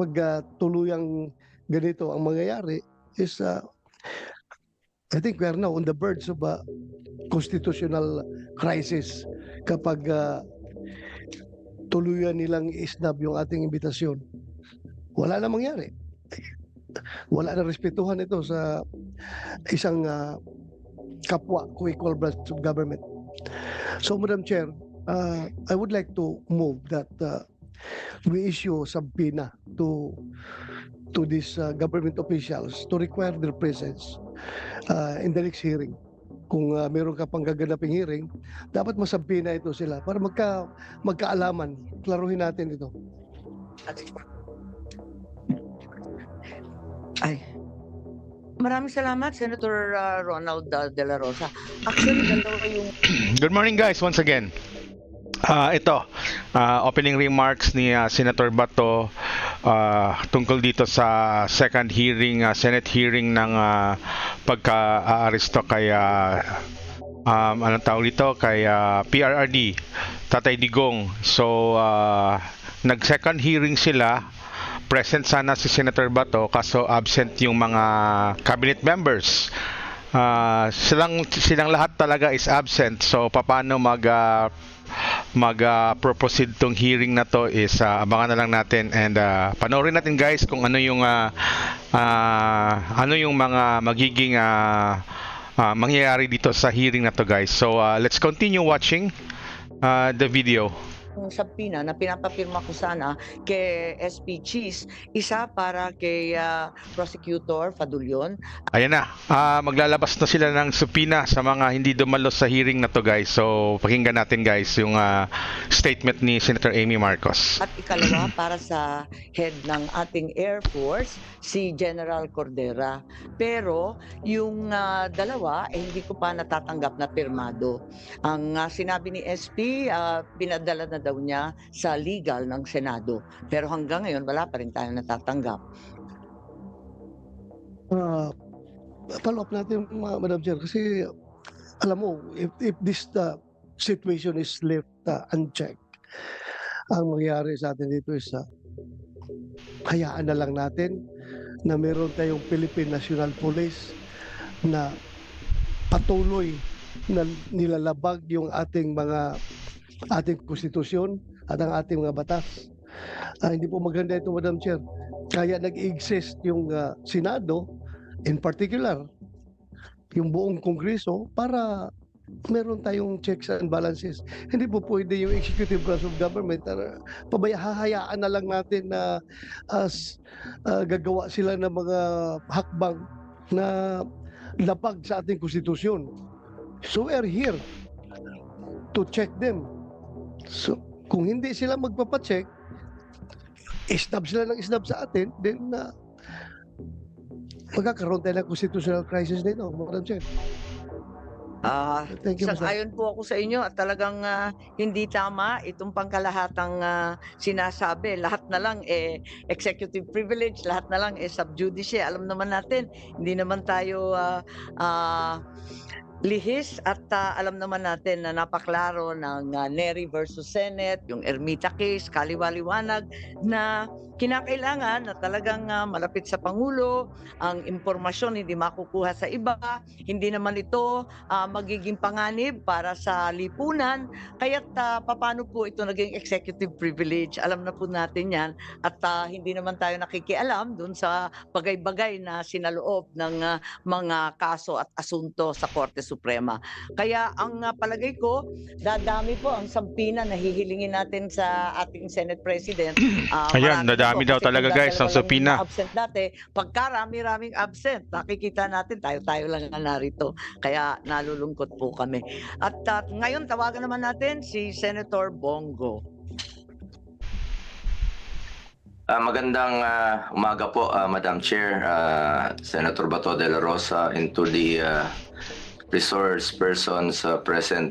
pag ah, tuluyang ganito ang mangyayari is ah, I think we are now on the verge of a constitutional crisis kapag ah, tuluyan nilang isnab yung ating imbitasyon. Wala na mangyari. Wala na respetuhan ito sa isang ah, kapwa co-equal branch of government. So, Madam Chair, uh, I would like to move that uh, we issue subpoena to to these uh, government officials to require their presence uh, in the next hearing. Kung uh, meron ka pang gaganaping hearing, dapat masabina ito sila para magka, magkaalaman. Klaruhin natin ito. Ay. Maraming salamat, Senator uh, Ronald uh, De La Rosa. Actually, dalawa yung Good morning guys once again. Ah, ito, ah, opening remarks ni ah, Senator Bato ah, tungkol dito sa second hearing, ah, Senate hearing ng ah, pagka-aaresto kay ah, um, anong tawag dito kay ah, PRRD, Tatay Digong. So, ah, nag-second hearing sila present sana si Senator Bato kaso absent yung mga cabinet members. Ah, silang silang lahat talaga is absent. So paano mag ah, mag ah, proceed tong hearing na to is ah, abangan na lang natin and ah, panoorin natin guys kung ano yung ah, ah, ano yung mga magiging ah, ah, mangyayari dito sa hearing na to guys. So ah, let's continue watching ah, the video. Sabpina na pinapapirma ko sana kay SP Cheese, isa para kay uh, Prosecutor Fadulyon Ayan na, ah, maglalabas na sila ng supina sa mga hindi dumalo sa hearing na to guys. So pakinggan natin guys yung ah, statement ni Senator Amy Marcos. at ikalawa para sa head ng ating Air Force, si General Cordera. Pero yung ah, dalawa, eh, hindi ko pa natatanggap na pirmado. Ang ah, sinabi ni SP, ah, pinadala na daw niya sa legal ng Senado. Pero hanggang ngayon, wala pa rin tayo natatanggap. Uh, follow up natin, Ma- Madam Chair, kasi alam mo, if, if this uh, situation is left uh, unchecked, ang mangyayari sa atin dito is uh, hayaan na lang natin na meron tayong Philippine National Police na patuloy na nilalabag yung ating mga ating konstitusyon at ang ating mga batas. Ah, hindi po maganda ito, Madam Chair. Kaya nag-exist yung ah, Senado, in particular, yung buong Kongreso para meron tayong checks and balances. Hindi po pwede yung executive branch of government na pabaya hahayaan na lang natin na as ah, gagawa sila ng mga hakbang na lapag sa ating konstitusyon. So we are here to check them. So kung hindi sila magpapacheck, isnab sila ng isnab sa atin, then na magkakaroon tayo ng constitutional crisis dito, Madam Chair. Ah, Thank you. Sang-ayon po ako sa inyo at talagang ah, hindi tama itong pangkalahatang ah, sinasabi. Lahat na lang eh executive privilege, lahat na lang eh sub judice. Alam naman natin, hindi naman tayo ah, ah, lihis at ah, alam naman natin na napaklaro ng ah, Neri versus Senate, yung Ermita case, kaliwaliwanag na kinakailangan na talagang ah, malapit sa Pangulo, ang impormasyon hindi makukuha sa iba, hindi naman ito ah, magiging panganib para sa lipunan. Kaya't uh, paano po ito naging executive privilege? Alam na po natin yan. At ah, hindi naman tayo nakikialam dun sa bagay-bagay na sinaloob ng ah, mga kaso at asunto sa Korte Suprema. Kaya ang ah, palagay ko, dadami po ang sampina na hihilingin natin sa ating Senate President. Ah, Ayan, dadami po. daw talaga, guys, ang sampina. Absent dati, pagka rami-raming absent, nakikita natin tayo-tayo lang ang narito. Kaya nalulungkot po kami. At ah, ngayon tawagan naman natin si Senator Bongo. Ah, magandang ah, umaga po, ah, Madam Chair, ah, Senator Bato de la Rosa, and to the ah, resource persons ah, present